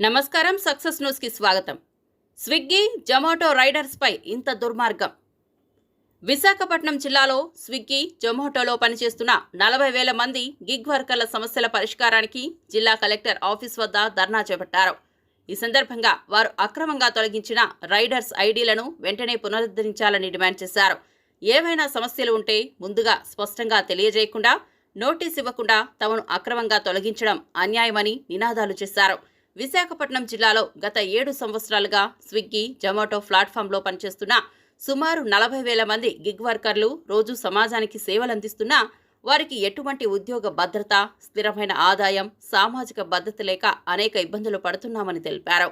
నమస్కారం సక్సెస్ న్యూస్కి స్వాగతం. స్విగ్గీ జొమాటో రైడర్స్పై ఇంత దుర్మార్గం. విశాఖపట్నం జిల్లాలో స్విగ్గీ జొమాటోలో పనిచేస్తున్న నలభై వేల మంది గిగ్ వర్కర్ల సమస్యల పరిష్కారానికి జిల్లా కలెక్టర్ ఆఫీస్ వద్ద ధర్నా చేపట్టారు. ఈ సందర్భంగా వారు అక్రమంగా తొలగించిన రైడర్స్ ఐడీలను వెంటనే పునరుద్ధరించాలని డిమాండ్ చేశారు. ఏవైనా సమస్యలు ఉంటే ముందుగా స్పష్టంగా తెలియజేయకుండా నోటీస్ ఇవ్వకుండా తమను అక్రమంగా తొలగించడం అన్యాయమని నినాదాలు చేశారు. విశాఖపట్నం జిల్లాలో గత ఏడు సంవత్సరాలుగా స్విగ్గీ జొమాటో ప్లాట్ఫామ్లో పనిచేస్తున్న సుమారు నలభై వేల మంది గిగ్ వర్కర్లు రోజు సమాజానికి సేవలందిస్తున్నా వారికి ఎటువంటి ఉద్యోగ భద్రత స్థిరమైన ఆదాయం సామాజిక భద్రత లేక అనేక ఇబ్బందులు పడుతున్నామని తెలిపారు.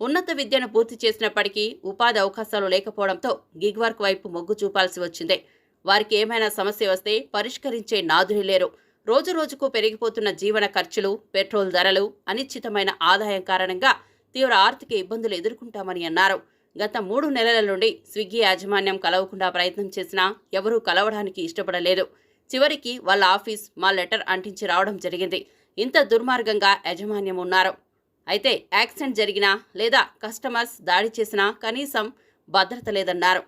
ఉన్నత విద్యను పూర్తి చేసినప్పటికీ ఉపాధి అవకాశాలు లేకపోవడంతో గిగ్ వర్క్ వైపు మొగ్గు చూపాల్సి వచ్చింది. వారికి ఏమైనా సమస్య వస్తే పరిష్కరించే నాదులు లేరు. రోజు రోజుకు పెరిగిపోతున్న జీవన ఖర్చులు పెట్రోల్ ధరలు అనిశ్చితమైన ఆదాయం కారణంగా తీవ్ర ఆర్థిక ఇబ్బందులు ఎదుర్కొంటామని అన్నారు. గత మూడు నెలల నుండి స్విగ్గీ యాజమాన్యం కలవకుండా ప్రయత్నం చేసినా ఎవరూ కలవడానికి ఇష్టపడలేదు. చివరికి వాళ్ళ ఆఫీస్ మా లెటర్ అంటించి రావడం జరిగింది. ఇంత దుర్మార్గంగా యాజమాన్యం ఉన్నారు. అయితే యాక్సిడెంట్ జరిగినా లేదా కస్టమర్స్ దాడి చేసినా కనీసం భద్రత లేదన్నారు.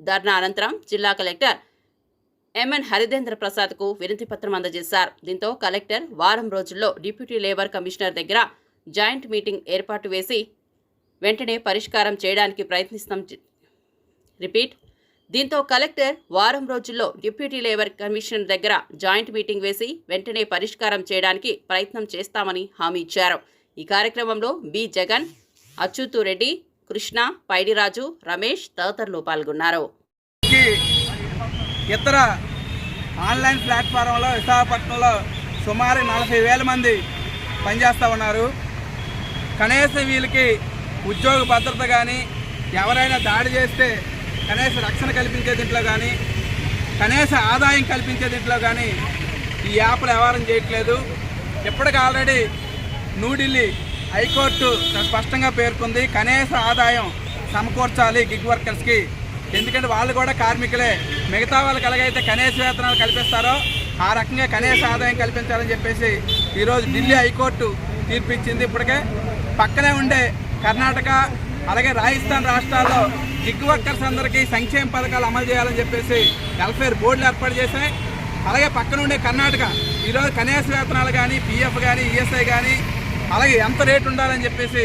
ధర్నా అనంతరం జిల్లా కలెక్టర్ ఎంఎన్ హరిదేంద్ర ప్రసాద్కు వినతి పత్రం అందజేశారు. దీంతో కలెక్టర్ వారం రోజుల్లో డిప్యూటీ లేబర్ కమిషనర్ దగ్గర జాయింట్ మీటింగ్ ఏర్పాటు వేసి వెంటనే పరిష్కారం చేయడానికి ప్రయత్నిస్తాం రిపీట్. దీంతో కలెక్టర్ వారం రోజుల్లో డిప్యూటీ లేబర్ కమిషనర్ దగ్గర జాయింట్ మీటింగ్ వేసి వెంటనే పరిష్కారం చేయడానికి ప్రయత్నం చేస్తామని హామీ ఇచ్చారు. ఈ కార్యక్రమంలో బి జగన్ అచ్యుతు రెడ్డి కృష్ణ పైడిరాజు రమేష్ తదితరులు పాల్గొన్నారు. ఇతర ఆన్లైన్ ప్లాట్ఫారంలో విశాఖపట్నంలో సుమారు నలభై వేల మంది పనిచేస్తూ ఉన్నారు. కనీసం వీళ్ళకి ఉద్యోగ భద్రత కానీ ఎవరైనా దాడి చేస్తే కనీస రక్షణ కల్పించే దీంట్లో కానీ కనీస ఆదాయం కల్పించే దీంట్లో కానీ ఈ యాప్లు వ్యవహారం చేయట్లేదు. ఇప్పటికి ఆల్రెడీ న్యూఢిల్లీ హైకోర్టు స్పష్టంగా పేర్కొంది కనీస ఆదాయం సమకూర్చాలి గిగ్ వర్కర్స్కి. ఎందుకంటే వాళ్ళు కూడా కార్మికులే. మిగతా వాళ్ళకి ఎలాగైతే కనీస వేతనాలు కల్పిస్తారో ఆ రకంగా కనీస ఆదాయం కల్పించాలని చెప్పేసి ఈరోజు ఢిల్లీ హైకోర్టు తీర్పిచ్చింది. ఇప్పటికే పక్కనే ఉండే కర్ణాటక అలాగే రాజస్థాన్ రాష్ట్రాల్లో గిగ్ వర్కర్స్ అందరికీ సంక్షేమ పథకాలు అమలు చేయాలని చెప్పేసి వెల్ఫేర్ బోర్డులు ఏర్పాటు చేశాయి. అలాగే పక్కన ఉండే కర్ణాటక ఈరోజు కనీస వేతనాలు కానీ పిఎఫ్ కానీ ఈఎస్ఐ కానీ అలాగే ఎంత రేటు ఉండాలని చెప్పేసి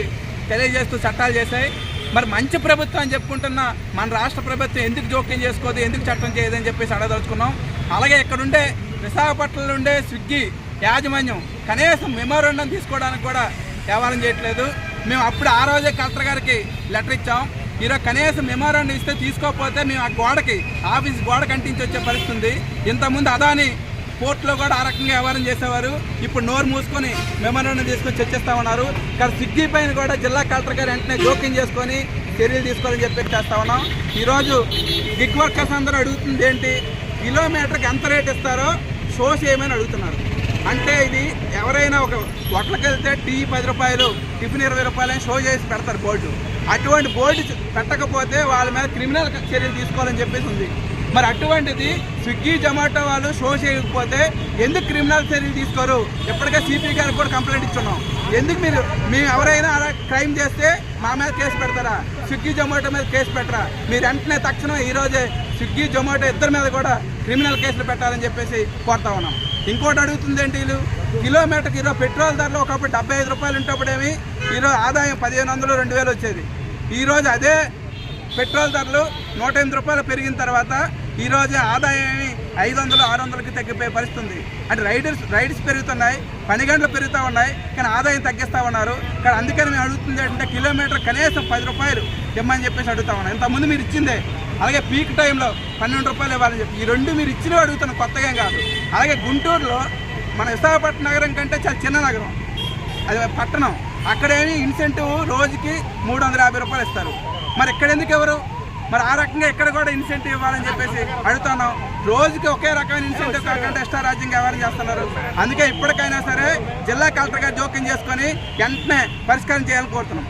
తెలియజేస్తూ చట్టాలు చేశాయి. మరి మంచి ప్రభుత్వం అని చెప్పుకుంటున్న మన రాష్ట్ర ప్రభుత్వం ఎందుకు జోక్యం చేసుకోదు ఎందుకు చట్టం చేయదని చెప్పేసి అడగదలుచుకున్నాం. అలాగే ఇక్కడుండే విశాఖపట్నంలో ఉండే స్విగ్గీ యాజమాన్యం కనీసం మెమోరండం తీసుకోవడానికి కూడా వ్యవహారం చేయట్లేదు. మేము అప్పుడు ఆ రోజే కలెక్టర్ గారికి లెటర్ ఇచ్చాం. ఈరోజు కనీసం మెమోరండం ఇస్తే తీసుకోకపోతే మేము ఆ గోడకి ఆఫీస్ గోడ కంటించి వచ్చే పరిస్థితి ఉంది. ఇంతకుముందు అదాని కోర్టులో కూడా ఆ రకంగా వ్యవహారం చేసేవారు. ఇప్పుడు నోరు మూసుకొని మెమోరాండం తీసుకొని చర్చిస్తా ఉన్నారు. కానీ స్విగ్గీ పైన కూడా జిల్లా కలెక్టర్ గారు వెంటనే జోక్యం చేసుకొని చర్యలు తీసుకోవాలని చెప్పి చేస్తా ఉన్నాం. ఈరోజు గిగ్ వర్కర్స్ అందరూ అడుగుతుంది ఏంటి? కిలోమీటర్కి ఎంత రేట్ ఇస్తారో షో చేయమని అడుగుతున్నారు. అంటే ఇది ఎవరైనా ఒక హోటల్కి వెళ్తే టీ పది రూపాయలు టిఫిన్ ఇరవై రూపాయలు అని షో చేసి పెడతారు బోర్డు. అటువంటి బోర్డు పెట్టకపోతే వాళ్ళ మీద క్రిమినల్ చర్యలు తీసుకోవాలని చెప్పేసి ఉంది. మరి అటువంటిది స్విగ్గీ జొమాటో వాళ్ళు షో చేయకపోతే ఎందుకు క్రిమినల్ చర్యలు తీసుకోరు? ఎప్పటికే సిపి గారికి కూడా కంప్లైంట్ ఇచ్చున్నాం. ఎందుకు మీరు మేము ఎవరైనా అలా క్రైమ్ చేస్తే మా మీద కేసు పెడతారా? స్విగ్గీ జొమాటో మీద కేసు పెట్టరా? మీరు వెంటనే తక్షణం ఈరోజే స్విగ్గీ జొమాటో ఇద్దరి మీద కూడా క్రిమినల్ కేసులు పెట్టాలని చెప్పేసి కోరుతా ఉన్నాం. ఇంకోటి అడుగుతుంది ఏంటి వీళ్ళు? కిలోమీటర్కి ఈరోజు పెట్రోల్ ధరలు ఒకప్పుడు డెబ్బై ఐదు రూపాయలు ఉంటప్పుడేమి ఈరోజు ఆదాయం పదిహేను వందలు రెండు వేలు వచ్చేది. ఈరోజు అదే పెట్రోల్ ధరలు నూట ఎనిమిది రూపాయలు పెరిగిన తర్వాత ఈరోజు ఆదాయం ఐదు వందలు ఆరు వందలకి తగ్గిపోయే పరిస్థితి ఉంది అంటే రైడర్స్ రైడ్స్ పెరుగుతున్నాయి పని గంటలు పెరుగుతూ ఉన్నాయి కానీ ఆదాయం తగ్గిస్తూ ఉన్నారు. కానీ అందుకని మేము అడుగుతుంది ఏంటంటే కిలోమీటర్ కనీసం పది రూపాయలు ఇమ్మని చెప్పేసి అడుగుతా ఉన్నాం. ఇంతకుముందు మీరు ఇచ్చిందే. అలాగే పీక్ టైంలో పన్నెండు రూపాయలు ఇవ్వాలని చెప్పి. ఈ రెండు మీరు ఇచ్చినవి అడుగుతున్న కొత్తగా కాదు. అలాగే గుంటూరులో మన విశాఖపట్నం నగరం కంటే చాలా చిన్న నగరం. అది పట్టణం. అక్కడేమి ఇన్సెంటివ్ రోజుకి మూడు వందల యాభై రూపాయలు ఇస్తారు. మరి ఇక్కడ ఎందుకు ఎవరు? మరి ఆ రకంగా ఇక్కడ కూడా ఇన్సెంటివ్ ఇవ్వాలని చెప్పేసి అడుగుతున్నాం. రోజుకి ఒకే రకమైన ఇన్సెంటివ్ కాకుండా ఎక్స్ట్రా రాజ్యం వ్యవహారం చేస్తున్నారు? అందుకే ఇప్పటికైనా సరే జిల్లా కలెక్టర్ గారు జోక్యం చేసుకొని వెంటనే పరిష్కారం చేయాలని కోరుతున్నాం.